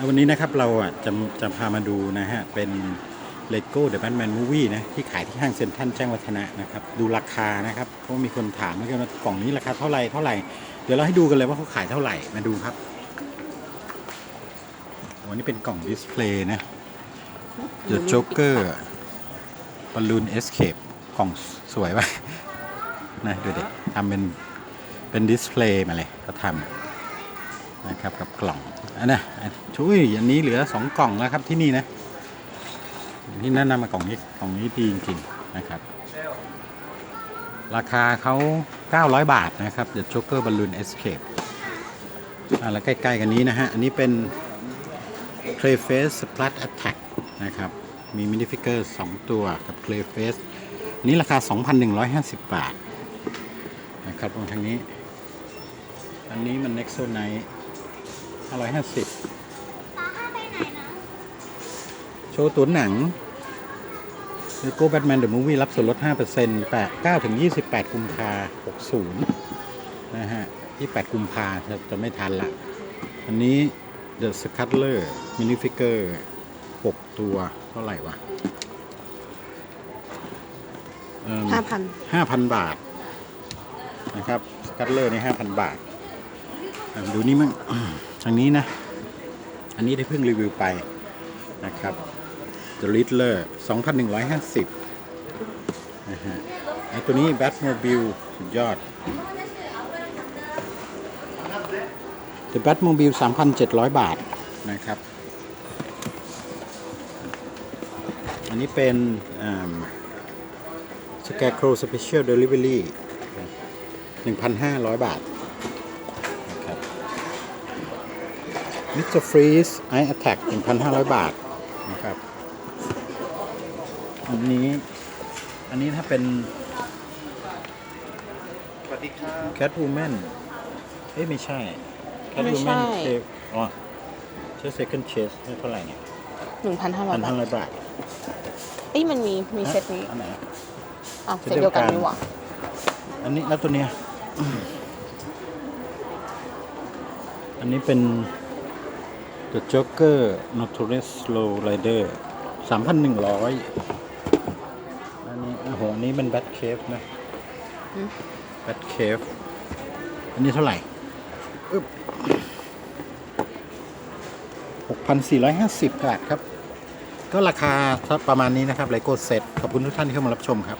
วันนี้นะครับเราอะจะจะพามาดูนะฮะ เป็น Lego The Batman Movie นะ ที่ขายที่ห้างเซ็นทรัลแจ้งวัฒนะนะครับ ดูราคานะครับ เพราะมีคนถามเหมือนกันว่ากล่องนี้ราคาเท่าไหร่เท่าไหร่ เดี๋ยวเราให้ดูกันเลยว่าเขาขายเท่าไหร่มาดูครับวันนี้เป็นกล่องดิสเพลย์นะ The Joker Balloon Escape กล่องสวยป่ะนะดูดิทำเป็นเป็นดิสเพลย์มาเลยเขาทำ นะครับกับกล่องอันนะช่วยอันนี้เหลือสองกล่องแล้วครับที่นี่นะที่แนะนำมากล่องนี้กล่องนี้ดีจริงๆนะครับ ราคาเขา900 บาทนะครับ The Joker Balloon Escape อ่าแล้วใกล้ๆกันนี้นะฮะ อันนี้เป็น Clayface Splat Attack นะครับ มีมินิฟิกเกอร์ 2 ตัวกับ Clayface อันนี้ราคา 2,150 บาท นะครับตรงทางนี้ อันนี้มัน Nexonite 550ป้าห้าไปไหนนะโชว์ตัวหนัง Lego Batman The Movie รับส่วนลด 5% 8 9ถึง28 กุมภา60 นะฮะ 28 กุมภาจะจะไม่ทันละ อันนี้ The Scuttler Minifigure 6 ตัวเท่าไหร่วะเอิ่มห้าพันห้าพันบาท นะครับ สกัตเลอร์นี่ห้าพันบาทอะดูนี่มั่ง ทางนี้นะ อันนี้ได้เพิ่งรีวิวไปนะครับ The Riddler 2,150นะฮะไอตัวนี้ Batmobile สุดยอด The Batmobile 3,700 บาทนะครับ อันนี้เป็นอ่า Scarecrow Special Delivery 1,500 บาท Mr. Freeze Eye Attack 1,500บาทนะครับ อันนี้ อันนี้ถ้าเป็นสวัสดีครับ Catwoman เอ้ยไม่ใช่ไม่ใช่ Catwoman เทอ๋อใช้ Second Chase เท่าไหร่เนี่ยหนึ่งพันห้าร้อยบาท1,500บาทเอ้ยมันมีมีเซตนี้อันไหนอะเซเซตตเดีเดียยววกักันนนี่หว่าอันนี้แล้วตัวเนี้ยอันนี้เป็น The Joker Notorious Slow Rider 3,100 อันนี้โอ้โหอันนี้เป็น Bat Cave นะ Bat Cave อันนี้เท่าไหร่อึ๊บ6,450บาทครับ ก็ราคาประมาณนี้นะครับไลโก้เซ็ตขอบคุณทุกท่านที่เข้ามารับชมครับ